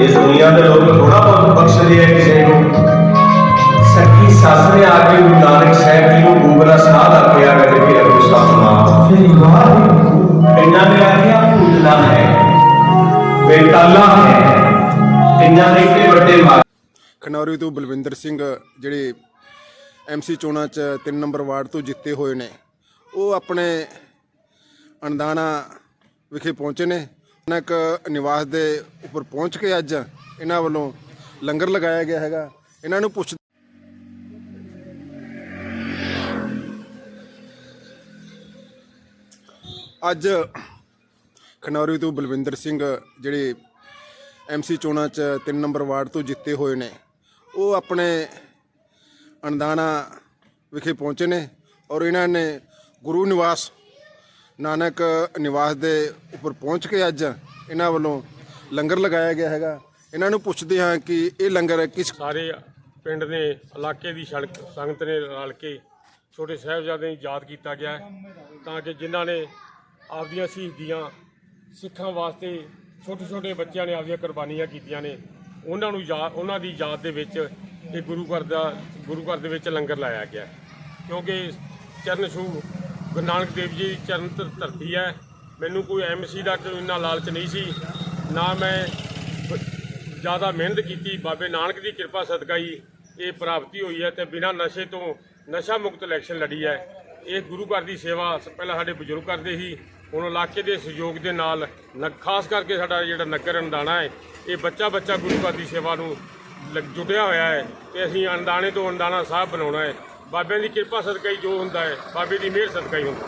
ਇਸ ਦੁਨੀਆ ਦੇ ਲੋਕ ਥੋੜਾ ਬਹੁਤ ਬਖਸ਼ਦੇ ਆ ਕਿਸੇ ਨੂੰ। ਸੱਚੀ ਸੱਸ ਨੇ ਆ ਕੇ ਗੁਰੂ ਨਾਨਕ ਸਾਹਿਬ ਜੀ ਨੂੰ ਗੂਗਲਾ ਸਾਹ ਦਾ ਕਿਹਾ ਕਦੇ ਕਿ ਅਗੋ ਸਤਨਾਮ ਤੇਰੀ ਵਾਹ ਇਹਨਾਂ ਨੇ ਆਖਿਆ ਭੂਤਨਾ ਹੈ ਬੇਤਾਲਾ ਹੈ। ਇਹਨਾਂ ਦੇ ਵੱਡੇ ਮਾਰ ਖਨੌਰੀ ਤੋਂ ਬਲਵਿੰਦਰ ਸਿੰਘ ਜਿਹੜੇ ਐਮਸੀ ਚੋਣਾਂ 'ਚ 3 ਨੰਬਰ ਵਾਰਡ ਤੋਂ ਜਿੱਤੇ ਹੋਏ ਨੇ। ਉਹ ਆਪਣੇ ਅਣਦਾਣਾ ਵਿਖੇ ਪਹੁੰਚੇ ਨੇ। ਨਕ ਨਿਵਾਸ ਦੇ ਉੱਪਰ ਪਹੁੰਚ ਕੇ ਅੱਜ ਇਹਨਾਂ ਵੱਲੋਂ ਲੰਗਰ ਲਗਾਇਆ ਗਿਆ ਹੈਗਾ। ਇਹਨਾਂ ਨੂੰ ਪੁੱਛ ਅੱਜ ਖਨੌਰੀ ਤੋਂ ਬਲਵਿੰਦਰ ਸਿੰਘ ਜਿਹੜੇ ਐਮਸੀ ਚੋਣਾਂ 'ਚ 3 ਨੰਬਰ ਵਾਰਡ ਤੋਂ ਜਿੱਤੇ ਹੋਏ ਨੇ, ਉਹ ਆਪਣੇ ਅਣਦਾਣਾ ਵਿਖੇ ਪਹੁੰਚੇ ਨੇ ਔਰ ਇਹਨਾਂ ਨੇ ਗੁਰੂ ਨਿਵਾਸ, ਨਾਨਕ ਨਿਵਾਸ ਦੇ ਉੱਪਰ ਪਹੁੰਚ ਕੇ ਅੱਜ ਇਹਨਾਂ ਵੱਲੋਂ ਲੰਗਰ ਲਗਾਇਆ ਗਿਆ ਹੈਗਾ। ਇਹਨਾਂ ਨੂੰ ਪੁੱਛਦੇ ਹਾਂ ਕਿ ਇਹ ਲੰਗਰ ਕਿਸ ਸਾਰੇ ਪਿੰਡ ਨੇ ਇਲਾਕੇ ਦੀ ਸੜਕ, ਸੰਗਤ ਨੇ ਰਲ ਕੇ ਛੋਟੇ ਸਾਹਿਬਜ਼ਾਦਿਆਂ ਨੂੰ ਯਾਦ ਕੀਤਾ ਗਿਆ ਤਾਂ ਕਿ ਜਿਨ੍ਹਾਂ ਨੇ ਆਪਦੀਆਂ ਸ਼ਹੀਦੀਆਂ ਸਿੱਖਾਂ ਵਾਸਤੇ ਛੋਟੇ ਛੋਟੇ ਬੱਚਿਆਂ ਨੇ ਆਪਦੀਆਂ ਕੁਰਬਾਨੀਆਂ ਕੀਤੀਆਂ ਨੇ, ਉਹਨਾਂ ਨੂੰ ਯਾਦ ਉਹਨਾਂ ਦੀ ਯਾਦ ਦੇ ਵਿੱਚ ਇਹ ਗੁਰੂ ਘਰ ਦਾ ਗੁਰੂ ਘਰ ਦੇ ਵਿੱਚ ਲੰਗਰ ਲਾਇਆ ਗਿਆ ਕਿਉਂਕਿ ਚਰਨ ਛੂ ਗੁਰੂ ਨਾਨਕ ਦੇਵ ਜੀ ਚਰਨ ਧਰਤੀ ਹੈ। ਮੈਨੂੰ ਕੋਈ ਐਮਸੀ ਦਾ ਇੰਨਾ ਲਾਲਚ ਨਹੀਂ ਸੀ। ਨਾ ਮੈਂ ਜ਼ਿਆਦਾ ਮਿਹਨਤ ਕੀਤੀ। ਬਾਬੇ ਨਾਨਕ ਦੀ ਕਿਰਪਾ ਸਦਕਾ ਹੀ ਇਹ ਪ੍ਰਾਪਤੀ ਹੋਈ ਹੈ ਤੇ ਬਿਨਾਂ ਨਸ਼ੇ ਤੋਂ ਨਸ਼ਾ ਮੁਕਤ ਇਲੈਕਸ਼ਨ ਲੜੀ ਹੈ। ਇਹ ਗੁਰੂ ਘਰ ਦੀ ਸੇਵਾ ਸ- ਪਹਿਲਾਂ ਸਾਡੇ ਬਜ਼ੁਰਗ ਕਰਦੇ ਸੀ। ਹੁਣ ਇਲਾਕੇ ਦੇ ਸਹਿਯੋਗ ਦੇ ਨਾਲ ਨ- ਖਾਸ ਕਰਕੇ ਸਾਡਾ ਜਿਹੜਾ ਨਗਰ ਅੰਦਾਣਾ ਹੈ, ਇਹ ਬੱਚਾ ਬੱਚਾ ਗੁਰੂ ਘਰ ਦੀ ਸੇਵਾ ਨੂੰ ਲੱਗ- ਜੁਟਿਆ ਹੋਇਆ ਹੈ ਤੇ ਅਸੀਂ ਅੰਦਾਣੇ ਤੋਂ ਅੰਦਾਣਾ ਸਾਹਿਬ ਬਣਾਉਣਾ ਹੈ। ਬਾਬਿਆਂ ਦੀ ਕਿਰਪਾ ਸਦਕਾ ਹੀ ਜੋ ਹੁੰਦਾ ਹੈ। ਬਾਬੇ ਦੀ ਮਿਹਰ ਸਦਕਾ ਹੀ ਹੁੰਦਾ